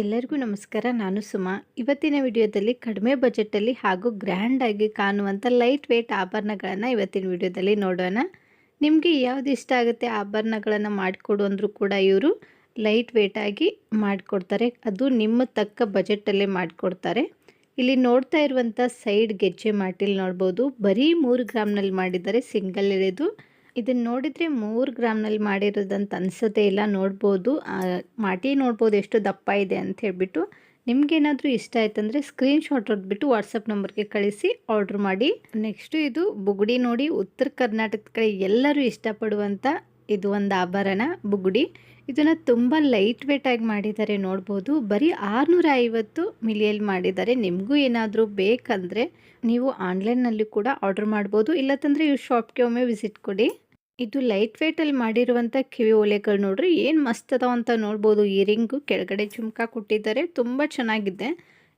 ಎಲ್ಲರಿಗೂ ನಮಸ್ಕಾರ. ನಾನು ಸುಮಾ. ಇವತ್ತಿನ ವಿಡಿಯೋದಲ್ಲಿ ಕಡಿಮೆ ಬಜೆಟಲ್ಲಿ ಹಾಗೂ ಗ್ರ್ಯಾಂಡಾಗಿ ಕಾಣುವಂಥ ಲೈಟ್ ವೆಯ್ಟ್ ಆಭರಣಗಳನ್ನು ಇವತ್ತಿನ ವಿಡಿಯೋದಲ್ಲಿ ನೋಡೋಣ. ನಿಮಗೆ ಯಾವ್ದು ಇಷ್ಟ ಆಗುತ್ತೆ ಆಭರಣಗಳನ್ನು ಮಾಡಿಕೊಡು ಅಂದರೂ ಕೂಡ ಇವರು ಲೈಟ್ ವೆಯ್ಟಾಗಿ ಮಾಡಿಕೊಡ್ತಾರೆ. ಅದು ನಿಮ್ಮ ತಕ್ಕ ಬಜೆಟಲ್ಲೇ ಮಾಡಿಕೊಡ್ತಾರೆ. ಇಲ್ಲಿ ನೋಡ್ತಾ ಇರುವಂಥ ಸೈಡ್ ಗೆಜ್ಜೆ ಮಾಟಿಲ್ ನೋಡ್ಬೋದು. ಬರೀ ಮೂರು ಗ್ರಾಮ್ನಲ್ಲಿ ಮಾಡಿದ್ದಾರೆ ಸಿಂಗಲ್ ಇರೋದು ಇದನ್ನ ನೋಡಿದರೆ ಮೂರು ಗ್ರಾಮ್ನಲ್ಲಿ ಮಾಡಿರೋದಂತ ಅನ್ಸೋದೇ ಇಲ್ಲ ನೋಡ್ಬೋದು. ಮಾಟಿ ನೋಡ್ಬೋದು ಎಷ್ಟು ದಪ್ಪ ಇದೆ ಅಂತ ಹೇಳ್ಬಿಟ್ಟು ನಿಮ್ಗೇನಾದರೂ ಇಷ್ಟ ಆಯ್ತಂದರೆ ಸ್ಕ್ರೀನ್ಶಾಟ್ ಹೊಡೆದ್ಬಿಟ್ಟು ವಾಟ್ಸಪ್ ನಂಬರ್ಗೆ ಕಳಿಸಿ ಆರ್ಡ್ರ್ ಮಾಡಿ. ನೆಕ್ಸ್ಟು ಇದು ಬುಗುಡಿ ನೋಡಿ ಉತ್ತರ ಕರ್ನಾಟಕದ ಕಡೆ ಎಲ್ಲರೂ ಇಷ್ಟಪಡುವಂಥ ಇದು ಒಂದು ಆಭರಣ, ಬುಗುಡಿ. ಇದನ್ನು ತುಂಬ ಲೈಟ್ ವೇಟಾಗಿ ಮಾಡಿದ್ದಾರೆ ನೋಡ್ಬೋದು. ಬರೀ ಆರುನೂರ ಐವತ್ತು ಮಿಲಿಯಲ್ಲಿ ಮಾಡಿದ್ದಾರೆ. ನಿಮಗೂ ಏನಾದರೂ ಬೇಕಂದರೆ ನೀವು ಆನ್ಲೈನ್ನಲ್ಲಿ ಕೂಡ ಆರ್ಡರ್ ಮಾಡ್ಬೋದು. ಇಲ್ಲತ್ತಂದರೆ ಇವ್ರ ಶಾಪ್ಗೆ ಒಮ್ಮೆ ವಿಸಿಟ್ ಕೊಡಿ. ಇದು ಲೈಟ್ ವೇಟಲ್ಲಿ ಮಾಡಿರುವಂಥ ಕಿವಿ ಓಲೆಗಳು ನೋಡ್ರಿ, ಏನು ಮಸ್ತ್ ಅದಾವ ಅಂತ ನೋಡ್ಬೋದು. ಇಯರಿಂಗ್ ಕೆಳಗಡೆ ಜುಮ್ಕಾ ಕೊಟ್ಟಿದ್ದಾರೆ, ತುಂಬ ಚೆನ್ನಾಗಿದೆ.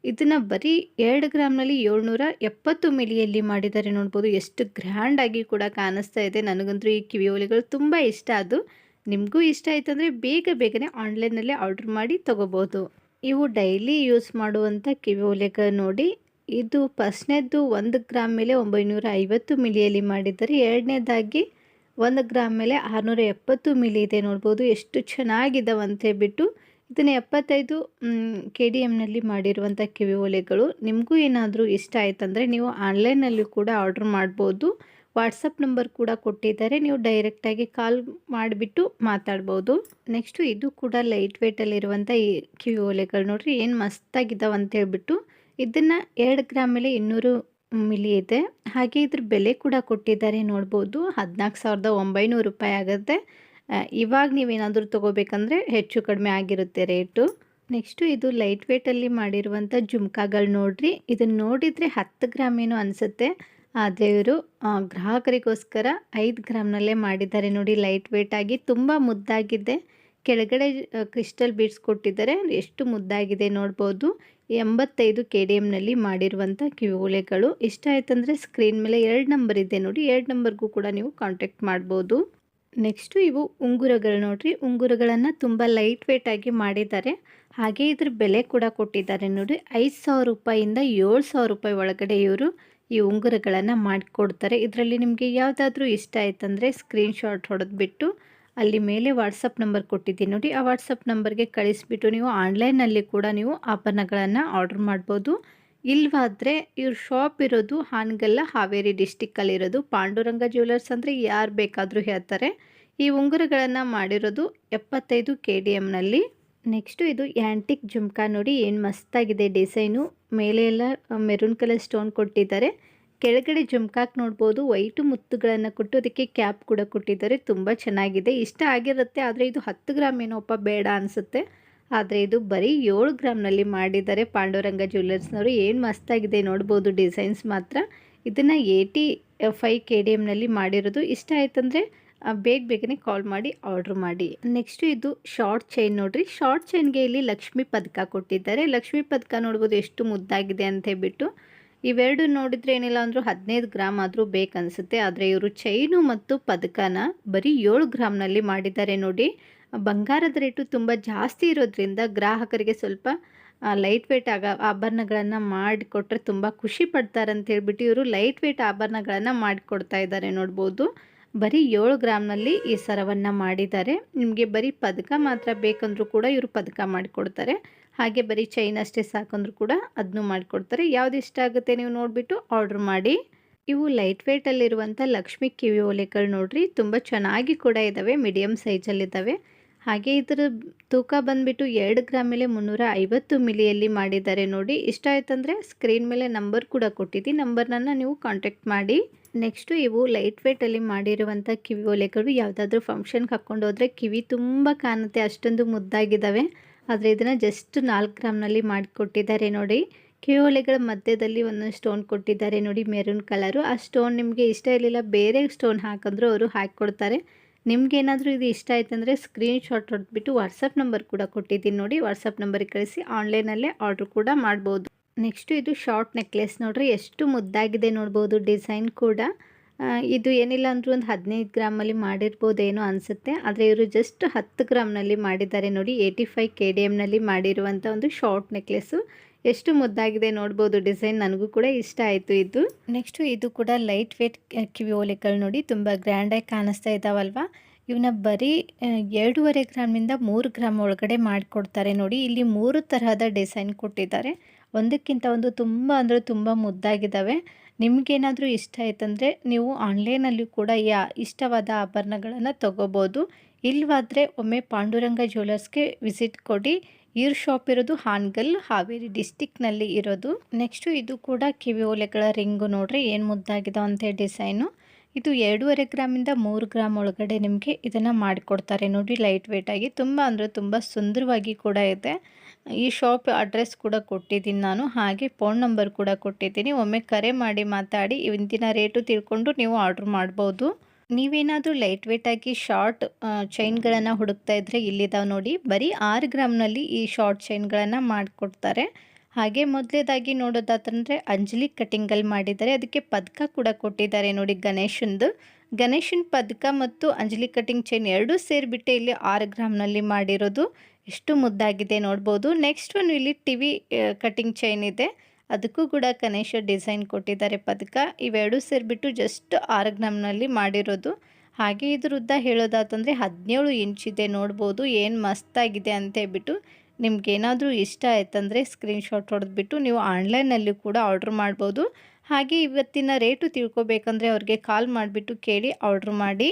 ಇದನ್ನು ಬರೀ ಎರಡು ಗ್ರಾಮ್ನಲ್ಲಿ ಏಳ್ನೂರ ಎಪ್ಪತ್ತು ಮಿಲಿಯಲ್ಲಿ ಮಾಡಿದ್ದಾರೆ ನೋಡ್ಬೋದು. ಎಷ್ಟು ಗ್ರ್ಯಾಂಡ್ ಆಗಿ ಕೂಡ ಕಾಣಿಸ್ತಾ ಇದೆ. ನನಗಂತೂ ಈ ಕಿವಿ ಓಲೆಗಳು ತುಂಬ ಇಷ್ಟ. ಅದು ನಿಮಗೂ ಇಷ್ಟ ಆಯ್ತು ಅಂದರೆ ಬೇಗ ಬೇಗನೆ ಆನ್ಲೈನಲ್ಲೇ ಆರ್ಡ್ರ್ ಮಾಡಿ ತೊಗೋಬೋದು. ಇವು ಡೈಲಿ ಯೂಸ್ ಮಾಡುವಂಥ ಕಿವಿ ಓಲೆಗಳು ನೋಡಿ, ಇದು ಫಸ್ಟ್ನೇದ್ದು ಒಂದು ಗ್ರಾಮ್ ಮೇಲೆ ಒಂಬೈನೂರ ಐವತ್ತು ಮಿಲಿಯಲ್ಲಿ ಮಾಡಿದ್ದಾರೆ. ಎರಡನೇದಾಗಿ ಒಂದು ಗ್ರಾಮ್ ಮೇಲೆ ಆರುನೂರ ಎಪ್ಪತ್ತು ಮಿಲಿ ಇದೆ ನೋಡ್ಬೋದು. ಎಷ್ಟು ಚೆನ್ನಾಗಿದ್ದಾವೆ ಅಂತ ಹೇಳ್ಬಿಟ್ಟು ಇದನ್ನು ಎಪ್ಪತ್ತೈದು ಕೆ ಡಿ ಎಮ್ನಲ್ಲಿ ಮಾಡಿರುವಂಥ ಕಿವಿ ಓಲೆಗಳು. ನಿಮಗೂ ಏನಾದರೂ ಇಷ್ಟ ಆಯ್ತಂದರೆ ನೀವು ಆನ್ಲೈನಲ್ಲಿ ಕೂಡ ಆರ್ಡ್ರ್ ಮಾಡ್ಬೋದು. ವಾಟ್ಸಪ್ ನಂಬರ್ ಕೂಡ ಕೊಟ್ಟಿದ್ದಾರೆ. ನೀವು ಡೈರೆಕ್ಟಾಗಿ ಕಾಲ್ ಮಾಡಿಬಿಟ್ಟು ಮಾತಾಡ್ಬೋದು. ನೆಕ್ಸ್ಟು ಇದು ಕೂಡ ಲೈಟ್ ವೇಟಲ್ಲಿರುವಂಥ ಈ ಕಿವಿ ಓಲೆಗಳು ನೋಡಿರಿ, ಏನು ಮಸ್ತಾಗಿದ್ದಾವೆ ಅಂತ ಹೇಳ್ಬಿಟ್ಟು ಇದನ್ನು ಎರಡು ಗ್ರಾಮ್ ಮೇಲೆ ಇನ್ನೂರು ಮಿಲಿ ಇದೆ. ಹಾಗೆ ಇದ್ರ ಬೆಲೆ ಕೂಡ ಕೊಟ್ಟಿದ್ದಾರೆ ನೋಡ್ಬೋದು. ಹದಿನಾಲ್ಕು ಸಾವಿರದ ಒಂಬೈನೂರು ರೂಪಾಯಿ ಆಗುತ್ತೆ. ಇವಾಗ ನೀವೇನಾದರೂ ತೊಗೋಬೇಕಂದ್ರೆ ಹೆಚ್ಚು ಕಡಿಮೆ ಆಗಿರುತ್ತೆ ರೇಟು. ನೆಕ್ಸ್ಟು ಇದು ಲೈಟ್ ವೇಟಲ್ಲಿ ಮಾಡಿರುವಂಥ ಜುಮ್ಕಾಗಳು ನೋಡ್ರಿ. ಇದನ್ನು ನೋಡಿದರೆ ಹತ್ತು ಗ್ರಾಮ್ ಏನೋ ಅನಿಸುತ್ತೆ. ಆದರೆ ಇವರು ಗ್ರಾಹಕರಿಗೋಸ್ಕರ ಐದು ಗ್ರಾಮ್ನಲ್ಲೇ ಮಾಡಿದ್ದಾರೆ ನೋಡಿ ಲೈಟ್ ವೇಟ್ ಆಗಿ. ತುಂಬ ಮುದ್ದಾಗಿದೆ. ಕೆಳಗಡೆ ಕ್ರಿಸ್ಟಲ್ ಬೀಡ್ಸ್ ಕೊಟ್ಟಿದ್ದಾರೆ. ಎಷ್ಟು ಮುದ್ದಾಗಿದೆ ನೋಡ್ಬೋದು. ಎಂಬತ್ತೈದು ಕೆ ಡಿ ಎಮ್ನಲ್ಲಿ ಮಾಡಿರುವಂಥ ಕಿವಿಓಲೆಗಳು ಇಷ್ಟ ಆಯ್ತಂದರೆ ಸ್ಕ್ರೀನ್ ಮೇಲೆ ಎರಡು ನಂಬರ್ ಇದೆ ನೋಡಿ. ಎರಡು ನಂಬರ್ಗೂ ಕೂಡ ನೀವು ಕಾಂಟ್ಯಾಕ್ಟ್ ಮಾಡ್ಬೋದು. ನೆಕ್ಸ್ಟು ಇವು ಉಂಗುರಗಳು ನೋಡಿರಿ. ಉಂಗುರಗಳನ್ನು ತುಂಬ ಲೈಟ್ ವೇಟಾಗಿ ಮಾಡಿದ್ದಾರೆ. ಹಾಗೆ ಇದ್ರ ಬೆಲೆ ಕೂಡ ಕೊಟ್ಟಿದ್ದಾರೆ ನೋಡಿ. ಐದು ಸಾವಿರ ರೂಪಾಯಿಂದ ಏಳು ಸಾವಿರ ರೂಪಾಯಿ ಒಳಗಡೆ ಇವರು ಈ ಉಂಗುರಗಳನ್ನು ಮಾಡಿಕೊಡ್ತಾರೆ. ಇದರಲ್ಲಿ ನಿಮಗೆ ಯಾವುದಾದ್ರೂ ಇಷ್ಟ ಆಯ್ತಂದರೆ ಸ್ಕ್ರೀನ್ಶಾಟ್ ಹೊಡೆದ್ಬಿಟ್ಟು ಅಲ್ಲಿ ಮೇಲೆ ವಾಟ್ಸಪ್ ನಂಬರ್ ಕೊಟ್ಟಿದ್ದೀನಿ. ನೋಡಿ, ಆ ವಾಟ್ಸಪ್ ನಂಬರ್ಗೆ ಕಳಿಸ್ಬಿಟ್ಟು ನೀವು ಆನ್ಲೈನಲ್ಲಿ ಕೂಡ ನೀವು ಆಭರಣಗಳನ್ನು ಆರ್ಡ್ರ್ ಮಾಡ್ಬೋದು. ಇಲ್ವಾದರೆ ಇವ್ರ ಶಾಪ್ ಇರೋದು ಹಾನಗಲ್ಲ, ಹಾವೇರಿ ಡಿಸ್ಟಿಕ್ಕಲ್ಲಿರೋದು ಪಾಂಡುರಂಗ ಜ್ಯುವೆಲರ್ಸ್ ಅಂದರೆ ಯಾರು ಬೇಕಾದರೂ ಹೇಳ್ತಾರೆ. ಈ ಉಂಗುರಗಳನ್ನು ಮಾಡಿರೋದು ಎಪ್ಪತ್ತೈದು ಕೆ ಡಿ ಎಮ್ನಲ್ಲಿ ನೆಕ್ಸ್ಟು ಇದು ಆ್ಯಂಟಿಕ್ ಜುಮ್ಕಾ ನೋಡಿ, ಏನು ಮಸ್ತಾಗಿದೆ ಡಿಸೈನು ಮೇಲೆ ಎಲ್ಲ ಮೆರೂನ್ ಕಲರ್ ಸ್ಟೋನ್ ಕೊಟ್ಟಿದ್ದಾರೆ. ಕೆಳಗಡೆ ಜುಮ್ಕಾಕ್ ನೋಡ್ಬೋದು. ವೈಟು ಮುತ್ತುಗಳನ್ನು ಕೊಟ್ಟು ಅದಕ್ಕೆ ಕ್ಯಾಪ್ ಕೂಡ ಕೊಟ್ಟಿದ್ದಾರೆ. ತುಂಬ ಚೆನ್ನಾಗಿದೆ. ಇಷ್ಟ ಆಗಿರುತ್ತೆ, ಆದರೆ ಇದು ಹತ್ತು ಗ್ರಾಮ್ ಏನೋಪ್ಪ ಬೇಡ ಅನಿಸುತ್ತೆ. ಆದರೆ ಇದು ಬರೀ ಏಳು ಗ್ರಾಮ್ನಲ್ಲಿ ಮಾಡಿದ್ದಾರೆ ಪಾಂಡುರಂಗ ಜ್ಯುವೆಲ್ಲರ್ಸ್ನವರು. ಏನು ಮಸ್ತಾಗಿದೆ ನೋಡ್ಬೋದು ಡಿಸೈನ್ಸ್ ಮಾತ್ರ. ಇದನ್ನು ಏಯ್ಟಿ ಫೈ ಕೆ ಡಿ ಎಮ್ನಲ್ಲಿ ಮಾಡಿರೋದು. ಇಷ್ಟ ಆಯ್ತಂದರೆ ಅಂದರೆ ಬೇಗ ಬೇಗನೆ ಕಾಲ್ ಮಾಡಿ, ಆರ್ಡ್ರ್ ಮಾಡಿ. ನೆಕ್ಸ್ಟು ಇದು ಶಾರ್ಟ್ ಚೈನ್ ನೋಡಿರಿ. ಶಾರ್ಟ್ ಚೈನ್ಗೆ ಇಲ್ಲಿ ಲಕ್ಷ್ಮಿ ಪದಕ ಕೊಟ್ಟಿದ್ದಾರೆ. ಲಕ್ಷ್ಮಿ ಪದಕ ನೋಡ್ಬೋದು ಎಷ್ಟು ಮುದ್ದಾಗಿದೆ ಅಂತ ಹೇಳ್ಬಿಟ್ಟು. ಇವೆರಡು ನೋಡಿದ್ರೆ ಏನಿಲ್ಲ ಅಂದರೂ ಹದಿನೈದು ಗ್ರಾಮ್ ಆದರೂ ಬೇಕನ್ಸುತ್ತೆ. ಆದರೆ ಇವರು ಚೈನು ಮತ್ತು ಪದಕನ ಬರೀ ಏಳು ಗ್ರಾಮ್ನಲ್ಲಿ ಮಾಡಿದ್ದಾರೆ ನೋಡಿ. ಬಂಗಾರದ ರೇಟು ತುಂಬ ಜಾಸ್ತಿ ಇರೋದ್ರಿಂದ ಗ್ರಾಹಕರಿಗೆ ಸ್ವಲ್ಪ ಲೈಟ್ ವೇಟ್ ಆಗ ಆಭರಣಗಳನ್ನು ಮಾಡಿಕೊಟ್ರೆ ತುಂಬ ಖುಷಿ ಪಡ್ತಾರೆ ಅಂತ ಹೇಳ್ಬಿಟ್ಟು ಇವರು ಲೈಟ್ ವೇಟ್ ಆಭರಣಗಳನ್ನು ಮಾಡಿಕೊಡ್ತಾ ಇದ್ದಾರೆ ನೋಡ್ಬೋದು. ಬರೀ ಏಳು ಗ್ರಾಮ್ನಲ್ಲಿ ಈ ಸರವನ್ನು ಮಾಡಿದ್ದಾರೆ. ನಿಮಗೆ ಬರೀ ಪದಕ ಮಾತ್ರ ಬೇಕಂದ್ರೂ ಕೂಡ ಇವರು ಪದಕ ಮಾಡಿಕೊಡ್ತಾರೆ. ಹಾಗೆ ಬರೀ ಚೈನ್ ಅಷ್ಟೇ ಸಾಕಂದ್ರೂ ಕೂಡ ಅದನ್ನು ಮಾಡಿಕೊಡ್ತಾರೆ. ಯಾವ್ದು ಇಷ್ಟ ಆಗುತ್ತೆ ನೀವು ನೋಡಿಬಿಟ್ಟು ಆರ್ಡ್ರ್ ಮಾಡಿ. ಇವು ಲೈಟ್ ವೇಟಲ್ಲಿರುವಂಥ ಲಕ್ಷ್ಮಿ ಕಿವಿ ಓಲೆಗಳು ನೋಡ್ರಿ, ತುಂಬ ಚೆನ್ನಾಗಿ ಕೂಡ ಇದ್ದಾವೆ ಮೀಡಿಯಮ್ ಸೈಜಲ್ಲಿದ್ದಾವೆ ಹಾಗೆ ಇದರ ತೂಕ ಬಂದುಬಿಟ್ಟು ಎರಡು ಗ್ರಾಮ್ ಮೇಲೆ ಮುನ್ನೂರ ಐವತ್ತು ಮಿಲಿಯಲ್ಲಿ ಮಾಡಿದ್ದಾರೆ ನೋಡಿ, ಇಷ್ಟ ಆಯ್ತಂದರೆ ಸ್ಕ್ರೀನ್ ಮೇಲೆ ನಂಬರ್ ಕೂಡ ಕೊಟ್ಟಿದ್ದೀನಿ. ನಂಬರ್ನನ್ನು ನೀವು ಕಾಂಟ್ಯಾಕ್ಟ್ ಮಾಡಿ. ನೆಕ್ಸ್ಟು ಇವು ಲೈಟ್ ವೇಟಲ್ಲಿ ಮಾಡಿರುವಂಥ ಕಿವಿ ಓಲೆಗಳು ಯಾವುದಾದ್ರೂ ಫಂಕ್ಷನ್ಗೆ ಹಾಕ್ಕೊಂಡು ಹೋದರೆ ಕಿವಿ ತುಂಬ ಕಾಣುತ್ತೆ, ಅಷ್ಟೊಂದು ಮುದ್ದಾಗಿದ್ದಾವೆ. ಆದರೆ ಇದನ್ನು ಜಸ್ಟ್ ನಾಲ್ಕು ಗ್ರಾಮ್ನಲ್ಲಿ ಮಾಡಿಕೊಟ್ಟಿದ್ದಾರೆ ನೋಡಿ. ಕಿವಿ ಓಲೆಗಳ ಮಧ್ಯದಲ್ಲಿ ಒಂದೊಂದು ಸ್ಟೋನ್ ಕೊಟ್ಟಿದ್ದಾರೆ ನೋಡಿ ಮೆರೂನ್ ಕಲರು ಆ ಸ್ಟೋನ್ ನಿಮಗೆ ಇಷ್ಟ ಇರಲಿಲ್ಲ, ಬೇರೆ ಸ್ಟೋನ್ ಹಾಕಿದ್ರು ಅವರು ಹಾಕಿಕೊಡ್ತಾರೆ. ನಿಮ್ಗೇನಾದರೂ ಇದು ಇಷ್ಟ ಆಯ್ತಂದರೆ ಸ್ಕ್ರೀನ್ಶಾಟ್ ಹೊಡೆದ್ಬಿಟ್ಟು ವಾಟ್ಸಪ್ ನಂಬರ್ ಕೂಡ ಕೊಟ್ಟಿದ್ದೀನಿ ನೋಡಿ. ವಾಟ್ಸಪ್ ನಂಬರಿಗೆ ಕಳಿಸಿ ಆನ್ಲೈನಲ್ಲೇ ಆರ್ಡ್ರ್ ಕೂಡ ಮಾಡ್ಬೋದು. ನೆಕ್ಸ್ಟು ಇದು ಶಾರ್ಟ್ ನೆಕ್ಲೆಸ್ ನೋಡ್ರಿ. ಎಷ್ಟು ಮುದ್ದಾಗಿದೆ ನೋಡ್ಬೋದು ಡಿಸೈನ್ ಕೂಡ. ಇದು ಏನಿಲ್ಲ ಅಂದರೂ ಒಂದು ಹದಿನೈದು ಗ್ರಾಮಲ್ಲಿ ಮಾಡಿರ್ಬೋದೇನೋ ಅನಿಸುತ್ತೆ. ಆದರೆ ಇವರು ಜಸ್ಟ್ ಹತ್ತು ಗ್ರಾಮ್ನಲ್ಲಿ ಮಾಡಿದ್ದಾರೆ ನೋಡಿ ಏಯ್ಟಿ ಫೈವ್ ಕೆ ಡಿ ಎಮ್ನಲ್ಲಿ ಮಾಡಿರುವಂಥ ಒಂದು ಶಾರ್ಟ್ ನೆಕ್ಲೆಸ್ಸು ಎಷ್ಟು ಮುದ್ದಾಗಿದೆ ನೋಡ್ಬೋದು ಡಿಸೈನ್, ನನಗೂ ಕೂಡ ಇಷ್ಟ ಆಯಿತು ಇದು. ನೆಕ್ಸ್ಟು ಇದು ಕೂಡ ಲೈಟ್ ವೇಟ್ ಕಿವಿ ಓಲೆಗಳು ನೋಡಿ, ತುಂಬ ಗ್ರ್ಯಾಂಡಾಗಿ ಕಾಣಿಸ್ತಾ ಇದ್ದಾವಲ್ವಾ ಇವನ್ನ ಬರೀ ಎರಡೂವರೆ ಗ್ರಾಮಿಂದ ಮೂರು ಗ್ರಾಮ್ ಒಳಗಡೆ ಮಾಡಿಕೊಡ್ತಾರೆ ನೋಡಿ. ಇಲ್ಲಿ ಮೂರು ತರಹದ ಡಿಸೈನ್ ಕೊಟ್ಟಿದ್ದಾರೆ. ಒಂದಕ್ಕಿಂತ ಒಂದು ತುಂಬ ಅಂದರೆ ತುಂಬ ಮುದ್ದಾಗಿದ್ದಾವೆ. ನಿಮಗೇನಾದರೂ ಇಷ್ಟ ಆಯ್ತಂದರೆ ನೀವು ಆನ್ಲೈನಲ್ಲಿ ಕೂಡ ಯಾ ಇಷ್ಟವಾದ ಆಭರಣಗಳನ್ನು ತಗೋಬೋದು. ಇಲ್ಲವಾದರೆ ಒಮ್ಮೆ ಪಾಂಡುರಂಗ ಜ್ಯುವೆಲರ್ಸ್ಗೆ ವಿಸಿಟ್ ಕೊಡಿ. ಇವ್ರ ಶಾಪ್ ಇರೋದು ಹಾನ್ಗಲ್, ಹಾವೇರಿ ಡಿಸ್ಟಿಕ್ನಲ್ಲಿ ಇರೋದು. ನೆಕ್ಸ್ಟು ಇದು ಕೂಡ ಕಿವಿ ಓಲೆಗಳ ರಿಂಗು ನೋಡ್ರಿ, ಏನು ಮುದ್ದಾಗಿದೆ ಅಂತ ಡಿಸೈನು ಇದು ಎರಡೂವರೆ ಗ್ರಾಮಿಂದ ಮೂರು ಗ್ರಾಮ್ ಒಳಗಡೆ ನಿಮಗೆ ಇದನ್ನು ಮಾಡಿಕೊಡ್ತಾರೆ. ನೋಡಿ ಲೈಟ್ ವೆಯ್ಟಾಗಿ ತುಂಬ ಅಂದರೆ ತುಂಬ ಸುಂದರವಾಗಿ ಕೂಡ ಇದೆ. ಈ ಶಾಪ್ ಅಡ್ರೆಸ್ ಕೂಡ ಕೊಟ್ಟಿದ್ದೀನಿ ನಾನು. ಹಾಗೆ ಫೋನ್ ನಂಬರ್ ಕೂಡ ಕೊಟ್ಟಿದ್ದೀನಿ. ಒಮ್ಮೆ ಕರೆ ಮಾಡಿ ಮಾತಾಡಿ ಇವತ್ತಿನ ರೇಟು ತಿಳ್ಕೊಂಡು ನೀವು ಆರ್ಡ್ರ್ ಮಾಡ್ಬೋದು. ನೀವೇನಾದರೂ ಲೈಟ್ ವೇಟಾಗಿ ಶಾರ್ಟ್ ಚೈನ್ಗಳನ್ನು ಹುಡುಕ್ತಾ ಇದ್ದರೆ ಇಲ್ಲಿದ್ದಾವೆ ನೋಡಿ. ಬರೀ ಆರು ಗ್ರಾಮ್ನಲ್ಲಿ ಈ ಶಾರ್ಟ್ ಚೈನ್ಗಳನ್ನು ಮಾಡಿಕೊಡ್ತಾರೆ. ಹಾಗೆ ಮೊದಲೇದಾಗಿ ನೋಡೋದಾತಂದರೆ ಅಂಜಲಿ ಕಟಿಂಗಲ್ಲಿ ಮಾಡಿದ್ದಾರೆ. ಅದಕ್ಕೆ ಪದಕ ಕೂಡ ಕೊಟ್ಟಿದ್ದಾರೆ ನೋಡಿ ಗಣೇಶಂದು. ಗಣೇಶನ ಪದಕ ಮತ್ತು ಅಂಜಲಿ ಕಟಿಂಗ್ ಚೈನ್ ಎರಡೂ ಸೇರಿಬಿಟ್ಟೆ ಇಲ್ಲಿ ಆರು ಗ್ರಾಮ್ನಲ್ಲಿ ಮಾಡಿರೋದು. ಎಷ್ಟು ಮುದ್ದಾಗಿದೆ ನೋಡ್ಬೋದು. ನೆಕ್ಸ್ಟ್ ಒಂದು ಇಲ್ಲಿ ಟಿ ವಿ ಕಟಿಂಗ್ ಚೈನ್ ಇದೆ. ಅದಕ್ಕೂ ಕೂಡ ಗಣೇಶ ಡಿಸೈನ್ ಕೊಟ್ಟಿದ್ದಾರೆ ಪದಕ. ಇವೆರಡೂ ಸೇರಿಬಿಟ್ಟು ಜಸ್ಟ್ ಆರು ಗ್ರಾಮ್ನಲ್ಲಿ ಮಾಡಿರೋದು. ಹಾಗೆ ಇದ್ರ ಉದ್ದ ಹೇಳೋದಾತಂದರೆ ಹದಿನೇಳು ಇಂಚಿದೆ ನೋಡ್ಬೋದು. ಏನು ಮಸ್ತಾಗಿದೆ ಅಂತ ಹೇಳ್ಬಿಟ್ಟು ನಿಮ್ಗೇನಾದರೂ ಇಷ್ಟ ಆಯ್ತಂದರೆ ಸ್ಕ್ರೀನ್ಶಾಟ್ ಹೊಡೆದ್ಬಿಟ್ಟು ನೀವು ಆನ್ಲೈನಲ್ಲಿ ಕೂಡ ಆರ್ಡ್ರ್ ಮಾಡ್ಬೋದು. ಹಾಗೆ ಇವತ್ತಿನ ರೇಟು ತಿಳ್ಕೊಬೇಕಂದ್ರೆ ಅವ್ರಿಗೆ ಕಾಲ್ ಮಾಡಿಬಿಟ್ಟು ಕೇಳಿ ಆರ್ಡ್ರ್ ಮಾಡಿ.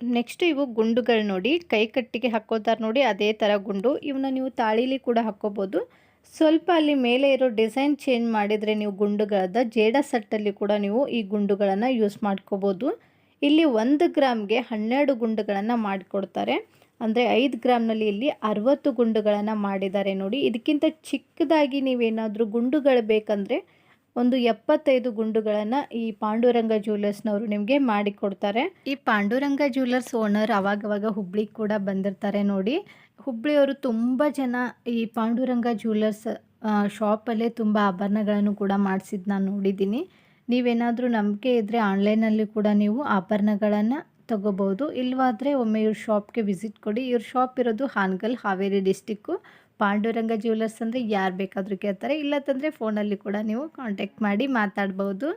ನೆಕ್ಸ್ಟ್ ಇವು ಗುಂಡುಗಳು ನೋಡಿ, ಕೈ ಕಟ್ಟಿಗೆ ಹಾಕೋತಾರೆ ನೋಡಿ, ಅದೇ ಥರ ಗುಂಡು. ಇವನ್ನ ನೀವು ತಾಳಿಲಿ ಕೂಡ ಹಾಕ್ಕೋಬೋದು. ಸ್ವಲ್ಪ ಅಲ್ಲಿ ಮೇಲೆ ಇರೋ ಡಿಸೈನ್ ಚೇಂಜ್ ಮಾಡಿದರೆ ನೀವು ಗುಂಡುಗಳದ ಜೇಡ ಸೆಟ್ಟಲ್ಲಿ ಕೂಡ ನೀವು ಈ ಗುಂಡುಗಳನ್ನು ಯೂಸ್ ಮಾಡ್ಕೋಬೋದು. ಇಲ್ಲಿ ಒಂದು ಗ್ರಾಮ್ಗೆ ಹನ್ನೆರಡು ಗುಂಡುಗಳನ್ನು ಮಾಡಿಕೊಡ್ತಾರೆ. ಅಂದರೆ ಐದು ಗ್ರಾಮ್ನಲ್ಲಿ ಇಲ್ಲಿ ಅರವತ್ತು ಗುಂಡುಗಳನ್ನು ಮಾಡಿದ್ದಾರೆ ನೋಡಿ. ಇದಕ್ಕಿಂತ ಚಿಕ್ಕದಾಗಿ ನೀವೇನಾದರೂ ಗುಂಡುಗಳು ಬೇಕಂದರೆ ಒಂದು ಎಪ್ಪತ್ತೈದು ಗುಂಡುಗಳನ್ನು ಈ ಪಾಂಡುರಂಗ ಜ್ಯುವೆಲರ್ಸ್ನವರು ನಿಮಗೆ ಮಾಡಿಕೊಡ್ತಾರೆ ಈ ಪಾಂಡುರಂಗ ಜ್ಯುವೆಲರ್ಸ್ ಓನರ್ ಅವಾಗವಾಗ ಹುಬ್ಳಿ ಕೂಡ ಬಂದಿರ್ತಾರೆ ನೋಡಿ. ಹುಬ್ಳಿಯವರು ತುಂಬ ಜನ ಈ ಪಾಂಡುರಂಗ ಜ್ಯುವೆಲರ್ಸ್ ಶಾಪಲ್ಲೇ ತುಂಬ ಆಭರಣಗಳನ್ನು ಕೂಡ ಮಾಡಿಸಿದ್ದು ನಾನು ನೋಡಿದ್ದೀನಿ. ನೀವೇನಾದರೂ ನಂಬಿಕೆ ಇದ್ದರೆ ಆನ್ಲೈನಲ್ಲಿ ಕೂಡ ನೀವು ಆಭರಣಗಳನ್ನು ತಗೋಬೋದು ಇಲ್ವಾದರೆ ಒಮ್ಮೆ ಇವ್ರ ಶಾಪ್ಗೆ ವಿಸಿಟ್ ಕೊಡಿ. ಇವ್ರ ಶಾಪ್ ಇರೋದು ಹಾನಗಲ್, ಹಾವೇರಿ ಡಿಸ್ಟಿಕ್ಕು ಪಾಂಡುರಂಗ ಜ್ಯುವೆಲರ್ಸ್ ಅಂದರೆ ಯಾರು ಬೇಕಾದರೂ ಕೇಳ್ತಾರೆ. ಇಲ್ಲತ್ತಂದರೆ ಫೋನಲ್ಲಿ ಕೂಡ ನೀವು ಕಾಂಟ್ಯಾಕ್ಟ್ ಮಾಡಿ ಮಾತಾಡ್ಬೋದು.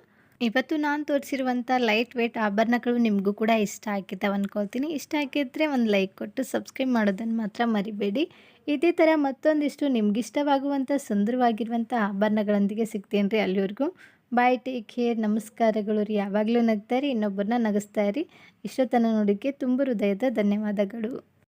ಇವತ್ತು ನಾನು ತೋರಿಸಿರುವಂಥ ಲೈಟ್ ವೆಯ್ಟ್ ಆಭರಣಗಳು ನಿಮಗೂ ಕೂಡ ಇಷ್ಟ ಆಗಿದ್ದಾವೆ ಅಂದ್ಕೊಳ್ತೀನಿ ಇಷ್ಟ ಆಗಿದ್ದರೆ ಒಂದು ಲೈಕ್ ಕೊಟ್ಟು ಸಬ್ಸ್ಕ್ರೈಬ್ ಮಾಡೋದನ್ನು ಮಾತ್ರ ಮರಿಬೇಡಿ. ಇದೇ ಥರ ಮತ್ತೊಂದಿಷ್ಟು ನಿಮಗಿಷ್ಟವಾಗುವಂಥ ಸುಂದರವಾಗಿರುವಂಥ ಆಭರಣಗಳೊಂದಿಗೆ ಸಿಗ್ತೀನಿ ರೀ ಅಲ್ಲಿವರೆಗೂ. Bye take care. ನಮಸ್ಕಾರಗಳು ರೀ. ಯಾವಾಗಲೂ ನಗ್ತಾರೆ ಇನ್ನೊಬ್ಬರನ್ನ ನಗಿಸ್ತಾ ಇರಿ ಇಷ್ಟೊತ್ತನ ನೋಡೋಕ್ಕೆ ತುಂಬ ಹೃದಯದ ಧನ್ಯವಾದಗಳು.